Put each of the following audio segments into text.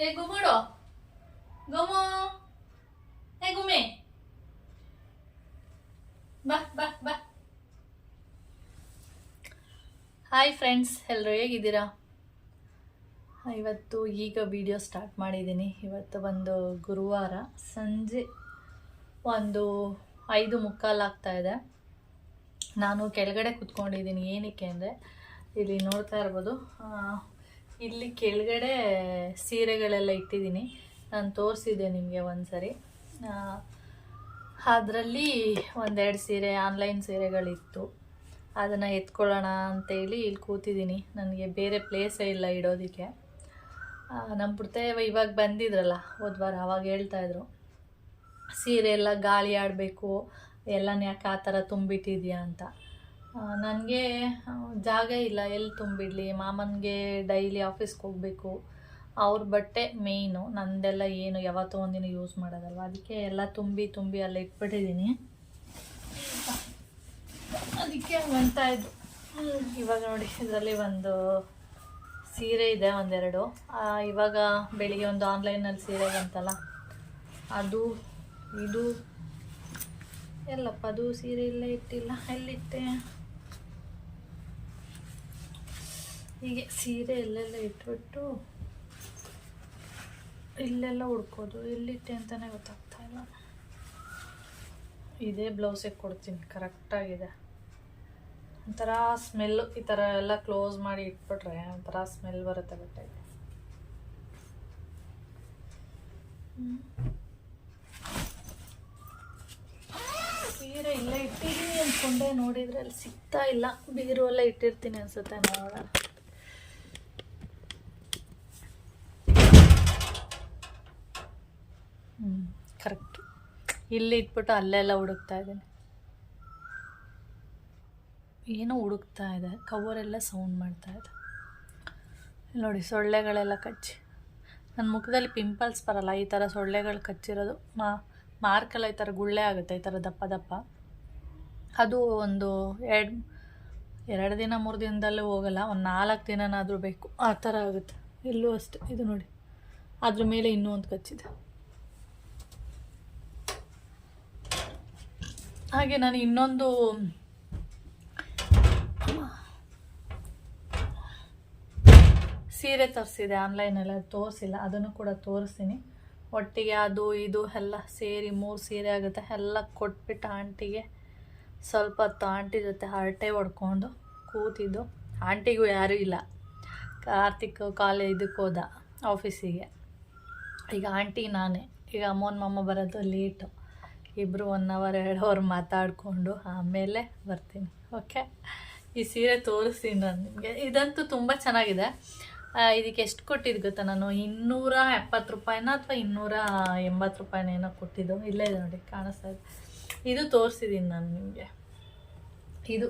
ಏ, ಗುಮ್ಮಡು. ಗುಮ್ಮು. ಏ ಗುಮಿ ಬಾ ಬಾ ಬಾ. ಹಾಯ್ ಫ್ರೆಂಡ್ಸ್ ಎಲ್ಲರೂ ಹೇಗಿದ್ದೀರಾ? ಇವತ್ತು ಈಗ ವಿಡಿಯೋ ಸ್ಟಾರ್ಟ್ ಮಾಡಿದ್ದೀನಿ. ಇವತ್ತು ಒಂದು ಗುರುವಾರ. ಸಂಜೆ ಒಂದು ಐದು ಮುಕ್ಕಾಲು ಆಗ್ತಾ ಇದೆ. ನಾನು ಕೆಳಗಡೆ ಕುತ್ಕೊಂಡಿದ್ದೀನಿ. ಏನಕ್ಕೆ ಅಂದರೆ, ಇಲ್ಲಿ ನೋಡ್ತಾ ಇರ್ಬೋದು. ಇಲ್ಲಿ ಕೆಳಗಡೆ ಸೀರೆಗಳೆಲ್ಲ ಇಟ್ಟಿದ್ದೀನಿ. ನಾನು ತೋರಿಸಿದ್ದೆ ನಿಮಗೆ ಒಂದು ಸರಿ ಅದರಲ್ಲಿ ಒಂದೆರಡು ಸೀರೆ, ಆನ್ಲೈನ್ ಸೀರೆಗಳಿತ್ತು. ಅದನ್ನು ಎತ್ಕೊಳ್ಳೋಣ ಅಂತೇಳಿ ಇಲ್ಲಿ ಕೂತಿದ್ದೀನಿ. ನನಗೆ ಬೇರೆ ಪ್ಲೇಸೇ ಇಲ್ಲ ಇಡೋದಕ್ಕೆ. ನಮ್ಮ ಪುಡ್ತೇವ ಇವಾಗ ಬಂದಿದ್ರಲ್ಲ, ಹೋದ ವಾರ ಅವಾಗ ಹೇಳ್ತಾಯಿದ್ರು ಸೀರೆ ಎಲ್ಲ ಗಾಳಿ ಆಡಬೇಕು, ಎಲ್ಲನೇ ಯಾಕೆ ಆ ಥರ ತುಂಬಿಟ್ಟಿದ್ಯಾ ಅಂತ. ನನಗೆ ಜಾಗ ಇಲ್ಲ. ಎಲ್ಲಿ ತುಂಬಿಡಲಿ? ಮಾಮನಿಗೆ ಡೈಲಿ ಆಫೀಸ್ಗೆ ಹೋಗಬೇಕು. ಅವ್ರ ಬಟ್ಟೆ ಮೇಯ್ನು ನಂದೆಲ್ಲ ಏನು, ಯಾವತ್ತೋ ಒಂದಿನ ಯೂಸ್ ಮಾಡೋದಲ್ವ? ಅದಕ್ಕೆ ಎಲ್ಲ ತುಂಬಿ ತುಂಬಿ ಅಲ್ಲ ಇಟ್ಬಿಟ್ಟಿದ್ದೀನಿ ಅದಕ್ಕೆ ಅಂತ ಇದ್ದು ಇವಾಗ ನೋಡಿ, ಇದರಲ್ಲಿ ಒಂದು ಸೀರೆ ಇದೆ, ಒಂದೆರಡು. ಇವಾಗ ಬೆಳಿಗ್ಗೆ ಒಂದು ಆನ್ಲೈನಲ್ಲಿ ಸೀರೆ ಬಂತಲ್ಲ, ಅದು, ಇದು. ಎಲ್ಲಪ್ಪ, ಅದು ಸೀರೆ ಇಲ್ಲೇ ಇಟ್ಟಿಲ್ಲ. ಎಲ್ಲಿಟ್ಟೆ? ಹೀಗೆ ಸೀರೆ ಎಲ್ಲೆಲ್ಲ ಇಟ್ಬಿಟ್ಟು ಇಲ್ಲೆಲ್ಲ ಹುಡ್ಕೋದು ಎಲ್ಲಿಟ್ಟೆ ಅಂತಲೇ ಗೊತ್ತಾಗ್ತಾ ಇಲ್ಲ. ಇದೇ ಬ್ಲೌಸಿಗೆ ಕೊಡ್ತೀನಿ. ಕರೆಕ್ಟಾಗಿದೆ. ಒಂಥರ ಸ್ಮೆಲ್ಲು ಈ ಥರ ಎಲ್ಲ ಕ್ಲೋಸ್ ಮಾಡಿ ಇಟ್ಬಿಟ್ರೆ ಒಂಥರ ಸ್ಮೆಲ್ ಬರುತ್ತೆ ಬಟ್ಟೆಗೆ. ಸೀರೆ ಇಲ್ಲೇ ಇಟ್ಟಿದ್ದೀನಿ ಅಂದ್ಕೊಂಡೆ ನೋಡಿದ್ರೆ ಅಲ್ಲಿ ಸಿಗ್ತಾ ಇಲ್ಲ. ಬೀರು ಎಲ್ಲ ಇಟ್ಟಿರ್ತೀನಿ ಅನಿಸುತ್ತೆ ನೋಡೋಣ. ಕರೆಕ್ಟ್. ಇಲ್ಲಿ ಇಟ್ಬಿಟ್ಟು ಅಲ್ಲೆಲ್ಲ ಹುಡುಕ್ತಾ ಇದ್ದೀನಿ. ಏನೋ ಹುಡುಕ್ತಾ ಇದೆ. ಕವರೆಲ್ಲ ಸೌಂಡ್ ಮಾಡ್ತಾ ಇದೆ. ನೋಡಿ, ಸೊಳ್ಳೆಗಳೆಲ್ಲ ಕಚ್ಚಿ. ನನ್ನ ಮುಖದಲ್ಲಿ ಪಿಂಪಲ್ಸ್ ಬರಲ್ಲ. ಈ ಥರ ಸೊಳ್ಳೆಗಳು ಕಚ್ಚಿರೋದು. ಮಾ ಮಾರ್ಕೆಲ್ಲ ಈ ಥರ ಗುಳ್ಳೆ ಆಗುತ್ತೆ. ಈ ಥರ ದಪ್ಪ ದಪ್ಪ. ಅದು ಒಂದು ಎರಡು ಎರಡು ದಿನ, ಮೂರು ದಿನದಲ್ಲೂ ಹೋಗಲ್ಲ. ಒಂದು ನಾಲ್ಕು ದಿನನಾದರೂ ಬೇಕು. ಆ ಥರ ಆಗುತ್ತೆ. ಎಲ್ಲೂ ಅಷ್ಟೆ. ಇದು ನೋಡಿ. ಅದ್ರ ಮೇಲೆ ಇನ್ನೂ ಒಂದು ಕಚ್ಚಿದೆ. ಹಾಗೆ ನಾನು ಇನ್ನೊಂದು ಸೀರೆ ತರಿಸಿದೆ ಆನ್ಲೈನಲ್ಲಿ, ಅದು ತೋರಿಸಿಲ್ಲ. ಅದನ್ನು ಕೂಡ ತೋರಿಸ್ತೀನಿ. ಒಟ್ಟಿಗೆ ಅದು, ಇದು ಎಲ್ಲ ಸೇರಿ ಮೂರು ಸೀರೆ ಆಗುತ್ತೆ. ಎಲ್ಲ ಕೊಟ್ಬಿಟ್ಟು ಆಂಟಿಗೆ ಸ್ವಲ್ಪ ಹೊತ್ತು ಆಂಟಿ ಜೊತೆ ಹರಟೆ ಹೊಡ್ಕೊಂಡು ಕೂತಿದ್ದು. ಆಂಟಿಗೂ ಯಾರೂ ಇಲ್ಲ. ಕಾರ್ತಿಕ್ ಕಾಲೇ ಇದಕ್ಕೆ ಹೋದ ಆಫೀಸಿಗೆ. ಈಗ ಆಂಟಿ ನಾನೇ. ಈಗ ಅಮ್ಮನ ಮಮ್ಮ ಬರೋದು ಲೇಟು ಇಬ್ಬರು ಒನ್ ಅವರ್ ಎರಡು ಅವರ್ ಮಾತಾಡಿಕೊಂಡು ಆಮೇಲೆ ಬರ್ತೀನಿ ಓಕೆ ಈ ಸೀರೆ ತೋರಿಸ್ತೀನಿ ನಾನು ನಿಮಗೆ. ಇದಂತೂ ತುಂಬ ಚೆನ್ನಾಗಿದೆ. ಇದಕ್ಕೆ ಎಷ್ಟು ಕೊಟ್ಟಿದ್ದು ಗೊತ್ತಾ ನಾನು? ಇನ್ನೂರ ಎಪ್ಪತ್ತು ರೂಪಾಯಿನ ಅಥವಾ ಇನ್ನೂರ ಎಂಬತ್ತು ರೂಪಾಯಿನ ಏನೋ ಕೊಟ್ಟಿದ್ದು? ಇಲ್ಲೇ ಇದೆ ನೋಡಿ, ಕಾಣಿಸ್ತಾ ಇದೆ. ಇದು ತೋರಿಸಿದ್ದೀನಿ ನಾನು ನಿಮಗೆ. ಇದು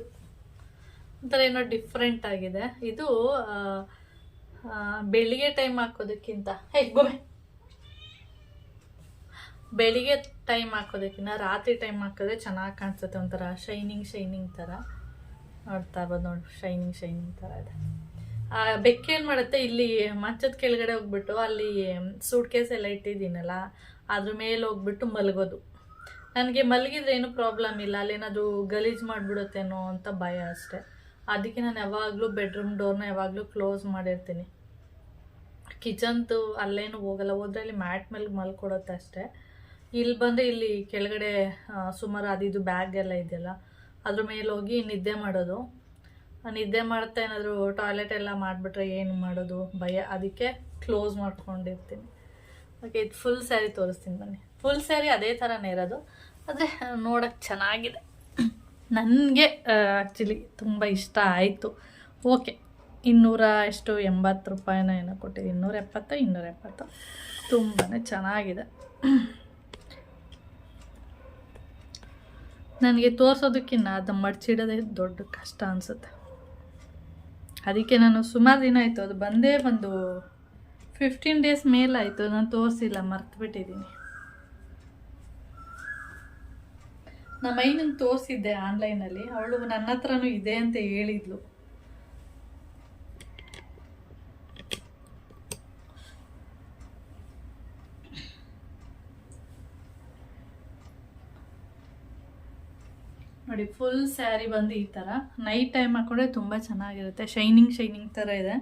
ಒಂಥರ ಏನೋ ಡಿಫ್ರೆಂಟ್ ಆಗಿದೆ. ಇದು ಬೆಳಿಗ್ಗೆ ಟೈಮ್ ಹಾಕೋದಕ್ಕಿಂತ ಹೇ ಗೊಮ್ಮೆ. ಬೆಳಿಗ್ಗೆ ಟೈಮ್ ಹಾಕೋದಕ್ಕಿಂತ ರಾತ್ರಿ ಟೈಮ್ ಹಾಕಿದ್ರೆ ಚೆನ್ನಾಗಿ ಕಾಣಿಸುತ್ತೆ ಒಂಥರ ಶೈನಿಂಗ್ ಶೈನಿಂಗ್ ಥರ ನೋಡ್ತಾ ಇರ್ಬೋದು ನೋಡಿ ಶೈನಿಂಗ್ ಶೈನಿಂಗ್ ಥರ ಇದೆ. ಆ ಬೆಕ್ಕೇನು ಮಾಡುತ್ತೆ? ಇಲ್ಲಿ ಮಂಚದ ಕೆಳಗಡೆ ಹೋಗ್ಬಿಟ್ಟು ಅಲ್ಲಿ ಸೂಟ್ ಕೇಸ್ ಎಲ್ಲ ಇಟ್ಟಿದ್ದೀನಲ್ಲ, ಅದ್ರ ಮೇಲೆ ಹೋಗ್ಬಿಟ್ಟು ಮಲಗೋದು. ನನಗೆ ಮಲಗಿದ್ರೆ ಏನು ಪ್ರಾಬ್ಲಮ್ ಇಲ್ಲ, ಅಲ್ಲೇನಾದರೂ ಗಲೀಜು ಮಾಡಿಬಿಡುತ್ತೇನೋ ಅಂತ ಭಯ ಅಷ್ಟೆ. ಅದಕ್ಕೆ ನಾನು ಯಾವಾಗಲೂ ಬೆಡ್ರೂಮ್ ಡೋರ್ನ ಯಾವಾಗಲೂ ಕ್ಲೋಸ್ ಮಾಡಿರ್ತೀನಿ. ಕಿಚನ್ದು ಅಲ್ಲೇನು ಹೋಗಲ್ಲ, ಹೋದ್ರೆ ಅಲ್ಲಿ ಮ್ಯಾಟ್ ಮೇಲೆ ಮಲ್ಕೊಡುತ್ತೆ ಅಷ್ಟೇ. ಇಲ್ಲಿ ಬಂದರೆ ಇಲ್ಲಿ ಕೆಳಗಡೆ ಸುಮಾರು ಅದು ಬ್ಯಾಗ್ ಎಲ್ಲ ಇದೆಯಲ್ಲ, ಅದ್ರ ಮೇಲೆ ಹೋಗಿ ನಿದ್ದೆ ಮಾಡೋದು. ನಿದ್ದೆ ಮಾಡ್ತಾ ಏನಾದರೂ ಟಾಯ್ಲೆಟ್ ಎಲ್ಲ ಮಾಡಿಬಿಟ್ರೆ ಏನು ಮಾಡೋದು? ಭಯ. ಅದಕ್ಕೆ ಕ್ಲೋಸ್ ಮಾಡ್ಕೊಂಡಿರ್ತೀನಿ. ಓಕೆ ಇದು ಫುಲ್ ಸ್ಯಾರಿ ತೋರಿಸ್ತೀನಿ ಬನ್ನಿ. ಫುಲ್ ಸ್ಯಾರಿ ಅದೇ ಥರನೇ ಇರೋದು. ಆದರೆ ನೋಡೋಕ್ಕೆ ಚೆನ್ನಾಗಿದೆ. ನನಗೆ ಆ್ಯಕ್ಚುಲಿ ತುಂಬ ಇಷ್ಟ ಆಯಿತು. ಓಕೆ ಇನ್ನೂರ ಎಷ್ಟು? ಎಂಬತ್ತು ರೂಪಾಯಿನ ಏನೋ ಕೊಟ್ಟಿದ್ದು ಇನ್ನೂರ ಎಪ್ಪತ್ತು ಇನ್ನೂರ ಎಪ್ಪತ್ತು? ತುಂಬಾ ಚೆನ್ನಾಗಿದೆ. ನನಗೆ ತೋರಿಸೋದಕ್ಕಿಂತ ಅದು ಮಡ್ಚಿಡೋದೇ ದೊಡ್ಡ ಕಷ್ಟ ಅನಿಸುತ್ತೆ. ಅದಕ್ಕೆ ನಾನು ಸುಮಾರು ದಿನ ಆಯಿತು, ಅದು ಬಂದೇ ಒಂದು ಫಿಫ್ಟೀನ್ ಡೇಸ್ ಮೇಲಾಯಿತು ನಾನು ತೋರಿಸಿಲ್ಲ ಮರ್ತುಬಿಟ್ಟಿದ್ದೀನಿ ನಮ್ಮ ಐನಂಗೆ ತೋರಿಸಿದ್ದೆ ಆನ್ಲೈನಲ್ಲಿ ಅವಳು ನನ್ನ ಹತ್ರನೂ ಇದೆ ಅಂತ ಹೇಳಿದ್ಲು. ನೋಡಿ ಫುಲ್ ಸ್ಯಾರಿ ಬಂದು ಈ ಥರ ನೈಟ್ ಟೈಮ್ ಹಾಕೊಂಡ್ರೆ ತುಂಬ ಚೆನ್ನಾಗಿರುತ್ತೆ. ಶೈನಿಂಗ್ ಶೈನಿಂಗ್ ಥರ ಇದೆ.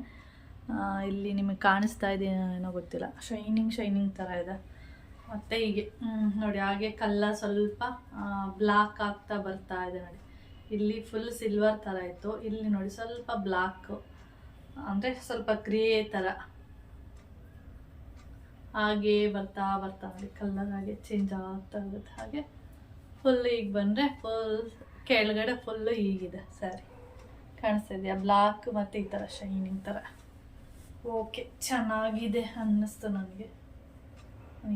ಇಲ್ಲಿ ನಿಮಗೆ ಕಾಣಿಸ್ತಾ ಇದೆಯೋ ಏನೋ ಗೊತ್ತಿಲ್ಲ. ಶೈನಿಂಗ್ ಶೈನಿಂಗ್ ಥರ ಇದೆ. ಮತ್ತು ಹೀಗೆ ನೋಡಿ, ಹಾಗೆ ಕಲ್ಲ ಸ್ವಲ್ಪ ಬ್ಲಾಕ್ ಆಗ್ತಾ ಬರ್ತಾ ಇದೆ ನೋಡಿ. ಇಲ್ಲಿ ಫುಲ್ ಸಿಲ್ವರ್ ಥರ ಇತ್ತು. ಇಲ್ಲಿ ನೋಡಿ, ಸ್ವಲ್ಪ ಬ್ಲಾಕ್ ಅಂದರೆ ಸ್ವಲ್ಪ ಗ್ರೇ ಥರ ಹಾಗೆ ಬರ್ತಾ ಬರ್ತಾ ನೋಡಿ ಕಲ್ಲರ್ ಹಾಗೆ ಚೇಂಜ್ ಆಗ್ತಾ ಇರುತ್ತೆ ಹಾಗೆ ಫುಲ್ ಈಗ ಬಂದರೆ ಫುಲ್ ಕೆಳಗಡೆ ಫುಲ್ಲು ಹೀಗಿದೆ ಸ್ಯಾರಿ ಕಾಣಿಸ್ತಾ ಇದೆಯಾ ಬ್ಲಾಕ್ ಮತ್ತು ಈ ಥರ ಶೈನಿಂಗ್ ಥರ ಓಕೆ ಚೆನ್ನಾಗಿದೆ ಅನ್ನಿಸ್ತು ನನಗೆ.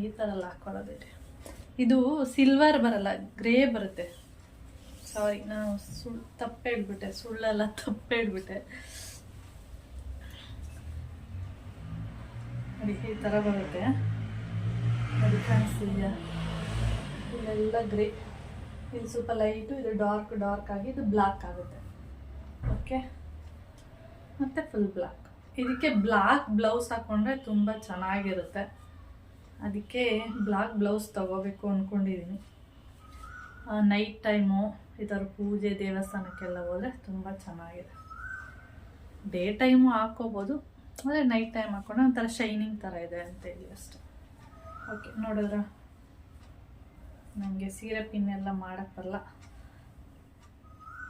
ಈ ಥರ ಎಲ್ಲ ಹಾಕ್ಕೊಳ್ಳೋದಿರಿ ಇದು. ಸಿಲ್ವರ್ ಬರಲ್ಲ ಗ್ರೇ ಬರುತ್ತೆ. ಸಾರಿ ನಾನು ಸುಳ್ಳು ತಪ್ಪು ಹೇಳ್ಬಿಟ್ಟೆ, ಸುಳ್ಳೆಲ್ಲ, ತಪ್ಪು ಹೇಳ್ಬಿಟ್ಟೆ. ನೋಡಿ, ಈ ಥರ ಬರುತ್ತೆ. ಅದು ಕಾಣಿಸ್ತಿದ್ಯಾ? ಇಲ್ಲೆಲ್ಲ ಗ್ರೇ ಇಲ್ಲಿ ಸ್ವಲ್ಪ ಲೈಟು, ಇದು ಡಾರ್ಕ್ ಡಾರ್ಕ್ ಆಗಿ ಇದು ಬ್ಲ್ಯಾಕ್ ಆಗುತ್ತೆ. ಓಕೆ? ಮತ್ತು ಫುಲ್ ಬ್ಲ್ಯಾಕ್. ಇದಕ್ಕೆ ಬ್ಲ್ಯಾಕ್ ಬ್ಲೌಸ್ ಹಾಕ್ಕೊಂಡ್ರೆ ತುಂಬ ಚೆನ್ನಾಗಿರುತ್ತೆ. ಅದಕ್ಕೆ ಬ್ಲ್ಯಾಕ್ ಬ್ಲೌಸ್ ತಗೋಬೇಕು ಅಂದ್ಕೊಂಡಿದ್ದೀನಿ ನೈಟ್ ಟೈಮು ಈ ಥರ ಪೂಜೆ ದೇವಸ್ಥಾನಕ್ಕೆಲ್ಲ ಹೋದರೆ ತುಂಬ ಚೆನ್ನಾಗಿದೆ. ಡೇ ಟೈಮು ಹಾಕ್ಕೋಬೋದು ಆದರೆ ನೈಟ್ ಟೈಮ್ ಹಾಕ್ಕೊಂಡ್ರೆ ಒಂಥರ ಶೈನಿಂಗ್ ಥರ ಇದೆ ಅಂತೇಳಿ ಅಷ್ಟೆ. ಓಕೆ, ನೋಡಿದ್ರ? ನನಗೆ ಸೀರೆ ಪಿನ್ ಎಲ್ಲ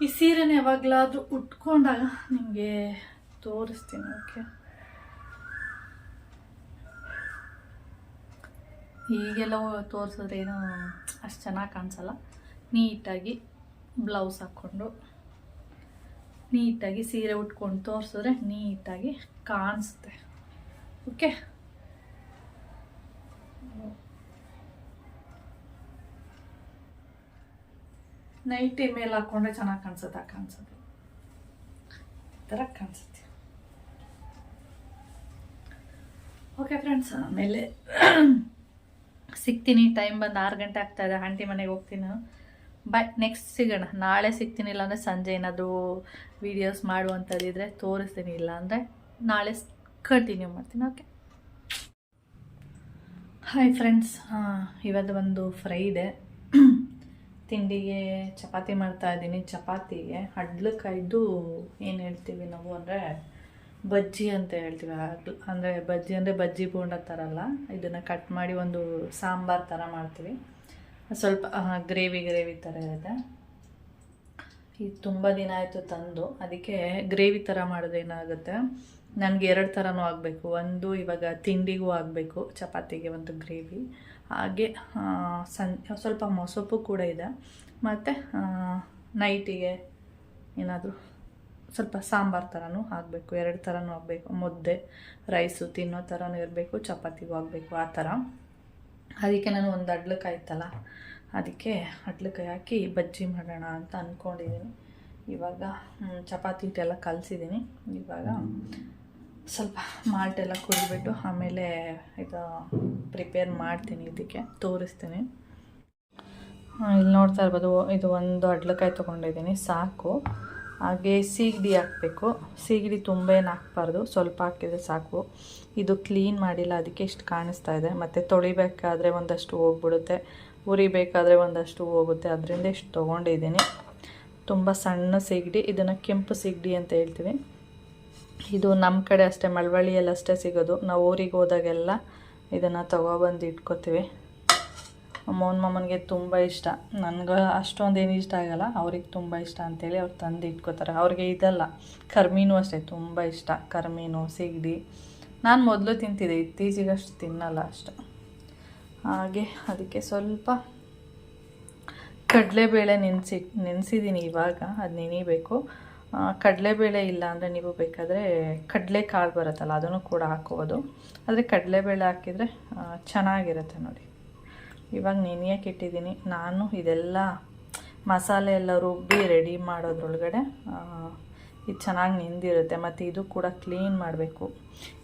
ಈ ಸೀರೆನ ಯಾವಾಗಲಾದರೂ ಉಟ್ಕೊಂಡಾಗ ನಿಮಗೆ ತೋರಿಸ್ತೀನಿ, ಓಕೆ? ಈಗೆಲ್ಲ ತೋರಿಸಿದ್ರೆ ಏನು ಅಷ್ಟು ಚೆನ್ನಾಗಿ ಕಾಣಿಸಲ್ಲ. ನೀಟಾಗಿ ಬ್ಲೌಸ್ ಹಾಕ್ಕೊಂಡು, ನೀಟಾಗಿ ಸೀರೆ ಉಟ್ಕೊಂಡು ತೋರಿಸಿದ್ರೆ ನೀಟಾಗಿ ಕಾಣಿಸುತ್ತೆ, ಓಕೆ? ನೈಟಿ ಮೇಲೆ ಹಾಕೊಂಡ್ರೆ ಚೆನ್ನಾಗಿ ಕಾಣಿಸುತ್ತೆ ಕಾಣಿಸುತ್ತೆ. ಈ ಥರ ಕಾಣಿಸುತ್ತೆ. ಓಕೆ ಫ್ರೆಂಡ್ಸ್ ಆಮೇಲೆ ಸಿಗ್ತೀನಿ ಟೈಮ್ ಬಂದು ಆರು ಗಂಟೆ ಆಗ್ತಾ ಇದೆ, ಆಂಟಿ ಮನೆಗೆ ಹೋಗ್ತೀನಿ. ಬಾಯ್ ನೆಕ್ಸ್ಟ್ ಸಿಗೋಣ. ನಾಳೆ ಸಿಗ್ತೀನಿ, ಇಲ್ಲಾಂದರೆ ಸಂಜೆ ಏನಾದರೂ ವೀಡಿಯೋಸ್ ಮಾಡುವಂಥದ್ದಿದ್ರೆ ತೋರಿಸ್ತೀನಿ ಇಲ್ಲ ಅಂದರೆ ನಾಳೆ ಕಂಟಿನ್ಯೂ ಮಾಡ್ತೀನಿ ಓಕೆ ಹಾಯ್ ಫ್ರೆಂಡ್ಸ್ ಇವತ್ತು ಒಂದು ಫ್ರೈಡೆ ತಿಂಡಿಗೆ ಚಪಾತಿ ಮಾಡ್ತಾ ಇದ್ದೀನಿ. ಚಪಾತಿಗೆ ಹಡ್ಲಕಾಯ್ದು ಏನು ಹೇಳ್ತೀವಿ ನಾವು ಅಂದರೆ ಬಜ್ಜಿ ಅಂತ ಹೇಳ್ತೀವಿ. ಅಂದರೆ ಬಜ್ಜಿ ಅಂದರೆ ಬಜ್ಜಿ ಬೋಂಡ ಥರ ಅಲ್ಲ. ಇದನ್ನು ಕಟ್ ಮಾಡಿ ಒಂದು ಸಾಂಬಾರು ಥರ ಮಾಡ್ತೀವಿ. ಸ್ವಲ್ಪ ಗ್ರೇವಿ ಗ್ರೇವಿ ಥರ ಇರುತ್ತೆ. ಇದು ತುಂಬ ದಿನ ಆಯಿತು ತಂದು. ಅದಕ್ಕೆ ಗ್ರೇವಿ ಥರ ಮಾಡೋದೇನಾಗುತ್ತೆ ನನಗೆ ಎರಡು ಥರನೂ ಆಗಬೇಕು. ಒಂದು ಇವಾಗ ತಿಂಡಿಗೂ ಆಗಬೇಕು, ಚಪಾತಿಗೆ ಒಂದು ಗ್ರೇವಿ. ಹಾಗೆ ಸನ್, ಸ್ವಲ್ಪ ಮೊಸಪ್ಪು ಕೂಡ ಇದೆ. ಮತ್ತು ನೈಟಿಗೆ ಏನಾದರೂ ಸ್ವಲ್ಪ ಸಾಂಬಾರು ಥರನೂ ಆಗಬೇಕು ಎರಡು ಥರನೂ ಆಗಬೇಕು ಮುದ್ದೆ, ರೈಸು ತಿನ್ನೋ ಥರನೂ ಇರಬೇಕು, ಚಪಾತಿಗೂ ಆಗಬೇಕು ಆ ಥರ. ಅದಕ್ಕೆ ನಾನು ಒಂದು ಅಡ್ಲಕಾಯಿ ಇತ್ತಲ್ಲ, ಅದಕ್ಕೆ ಅಡ್ಲಕಾಯಿ ಹಾಕಿ ಬಜ್ಜಿ ಮಾಡೋಣ ಅಂತ ಅಂದ್ಕೊಂಡಿದ್ದೀನಿ ಇವಾಗ ಚಪಾತಿ ಹಿಟ್ಟೆಲ್ಲ ಕಲಸಿದ್ದೀನಿ. ಇವಾಗ ಸ್ವಲ್ಪ ಮಾಲ್ಟೆಲ್ಲ ಕುಡಿಬಿಟ್ಟು ಆಮೇಲೆ ಇದು ಪ್ರಿಪೇರ್ ಮಾಡ್ತೀನಿ ಇದಕ್ಕೆ, ತೋರಿಸ್ತೀನಿ. ಇಲ್ಲಿ ನೋಡ್ತಾ ಇರ್ಬೋದು, ಇದು ಒಂದು ಅಡ್ಲಕಾಯಿ ತೊಗೊಂಡಿದ್ದೀನಿ, ಸಾಕು. ಹಾಗೆ ಸೀಗಡಿ ಹಾಕಬೇಕು. ಸೀಗಡಿ ತುಂಬ ಏನು ಹಾಕ್ಬಾರ್ದು ಸ್ವಲ್ಪ ಹಾಕಿದರೆ ಸಾಕು. ಇದು ಕ್ಲೀನ್ ಮಾಡಿಲ್ಲ, ಅದಕ್ಕೆ ಇಷ್ಟು ಕಾಣಿಸ್ತಾ ಇದೆ. ಮತ್ತು ತೊಳಿಬೇಕಾದ್ರೆ ಒಂದಷ್ಟು ಹೋಗ್ಬಿಡುತ್ತೆ, ಉರಿಬೇಕಾದ್ರೆ ಒಂದಷ್ಟು ಹೋಗುತ್ತೆ, ಅದರಿಂದ ಇಷ್ಟು ತೊಗೊಂಡಿದ್ದೀನಿ. ತುಂಬ ಸಣ್ಣ ಸೀಗಡಿ, ಇದನ್ನು ಕೆಂಪು ಸೀಗಡಿ ಅಂತ ಹೇಳ್ತೀವಿ. ಇದು ನಮ್ಮ ಕಡೆ ಅಷ್ಟೇ, ಮಳವಳ್ಳಿಯಲ್ಲಿ ಅಷ್ಟೇ ಸಿಗೋದು. ನಾವು ಊರಿಗೆ ಹೋದಾಗೆಲ್ಲ ಇದನ್ನು ತೊಗೊಬಂದು ಇಟ್ಕೋತೀವಿ. ಮೌನ್ ಮಾಮನಿಗೆ ತುಂಬ ಇಷ್ಟ. ನನಗೆ ಅಷ್ಟೊಂದು ಏನು ಇಷ್ಟ ಆಗಲ್ಲ. ಅವ್ರಿಗೆ ತುಂಬ ಇಷ್ಟ ಅಂತೇಳಿ ಅವ್ರು ತಂದು ಇಟ್ಕೋತಾರೆ. ಅವ್ರಿಗೆ ಇದಲ್ಲ, ಕರ್ಮೀನು ಅಷ್ಟೇ ತುಂಬ ಇಷ್ಟ. ಕರ್ಮೀನು, ಸಿಗಡಿ. ನಾನು ಮೊದಲು ತಿಂತಿದ್ದೆ ಇತ್ತೀಚೆಗೆ ಅಷ್ಟು ತಿನ್ನಲ್ಲ ಅಷ್ಟು. ಹಾಗೆ ಅದಕ್ಕೆ ಸ್ವಲ್ಪ ಕಡಲೆಬೇಳೆ ನೆನೆಸಿ ನೆನೆಸಿದ್ದೀನಿ ಇವಾಗ. ಅದು ನೆನಿಬೇಕು. ಕಡಲೆಬೇಳೆ ಇಲ್ಲ ಅಂದರೆ ನೀವು ಬೇಕಾದರೆ ಕಡಲೆ ಕಾಳು ಬರುತ್ತಲ್ಲ, ಅದನ್ನು ಕೂಡ ಹಾಕೋಬೋದು. ಆದರೆ ಕಡಲೆಬೇಳೆ ಹಾಕಿದರೆ ಚೆನ್ನಾಗಿರುತ್ತೆ ನೋಡಿ. ಇವಾಗ ನೆನೆಯಕ್ಕೆ ಇಟ್ಟಿದ್ದೀನಿ? ನಾನು ಇದೆಲ್ಲ ಮಸಾಲೆ ಎಲ್ಲ ರುಬ್ಬಿ ರೆಡಿ ಮಾಡೋದ್ರೊಳಗಡೆ ಇದು ಚೆನ್ನಾಗಿ ನೆಂದಿರುತ್ತೆ. ಮತ್ತು ಇದು ಕೂಡ ಕ್ಲೀನ್ ಮಾಡಬೇಕು.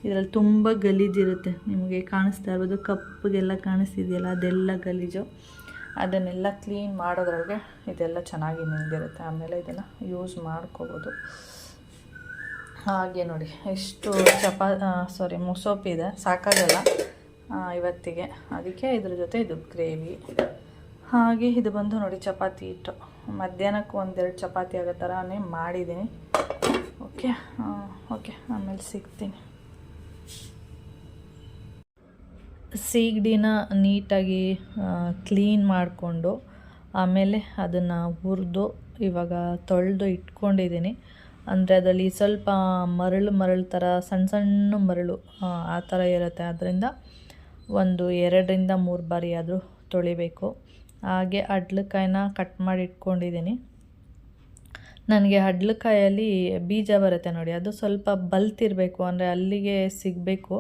ಇದರಲ್ಲಿ ತುಂಬ ಗಲೀಜಿರುತ್ತೆ. ನಿಮಗೆ ಕಾಣಿಸ್ತಾ ಇರ್ಬೋದು ಕಪ್ಪಗೆಲ್ಲ ಕಾಣಿಸ್ತಿದೆಯಲ್ಲ, ಅದೆಲ್ಲ ಗಲೀಜು. ಅದನ್ನೆಲ್ಲ ಕ್ಲೀನ್ ಮಾಡೋದ್ರೊಳಗೆ ಇದೆಲ್ಲ ಚೆನ್ನಾಗಿ ನೆನೆದಿರುತ್ತೆ ಆಮೇಲೆ ಇದನ್ನು ಯೂಸ್ ಮಾಡ್ಕೋಬೋದು. ಹಾಗೆ ನೋಡಿ, ಎಷ್ಟು ಚಪಾ ಸಾರಿ ಮುಸೋಪಿದೆ ಸಾಕಾಗಲ್ಲ ಇವತ್ತಿಗೆ. ಅದಕ್ಕೆ ಇದ್ರ ಜೊತೆ ಇದು ಗ್ರೇವಿ. ಹಾಗೆ ಇದು ಬಂದು ನೋಡಿ, ಚಪಾತಿ ಹಿಟ್ಟು. ಮಧ್ಯಾಹ್ನಕ್ಕೆ ಒಂದೆರಡು ಚಪಾತಿ ಆಗೋ ಥರನೇ ಮಾಡಿದ್ದೀನಿ. ಓಕೆ ಓಕೆ ಆಮೇಲೆ ಸಿಗ್ತೀನಿ. ಸೀಗಡಿನ ನೀಟಾಗಿ ಕ್ಲೀನ್ ಮಾಡಿಕೊಂಡು ಆಮೇಲೆ ಅದನ್ನು ಹುರಿದು ಇವಾಗ ತೊಳೆದು ಇಟ್ಕೊಂಡಿದ್ದೀನಿ. ಅಂದರೆ ಅದರಲ್ಲಿ ಸ್ವಲ್ಪ ಮರಳು ಮರಳು ಥರ ಸಣ್ಣ ಸಣ್ಣ ಮರಳು ಆ, ಥರ ಇರುತ್ತೆ. ಅದರಿಂದ ಒಂದು ಎರಡರಿಂದ ಮೂರು ಬಾರಿ ಆದರೂ ತೊಳಿಬೇಕು. ಹಾಗೆ ಅಡ್ಲಕಾಯಿನ ಕಟ್ ಮಾಡಿ ಇಟ್ಕೊಂಡಿದ್ದೀನಿ. ನನಗೆ ಹಡ್ಲಕಾಯಲ್ಲಿ ಬೀಜ ಬರುತ್ತೆ ನೋಡಿ. ಅದು ಸ್ವಲ್ಪ ಬಲ್ತಿರಬೇಕು. ಅಂದರೆ ಅಲ್ಲಿಗೆ ಸಿಗಬೇಕು.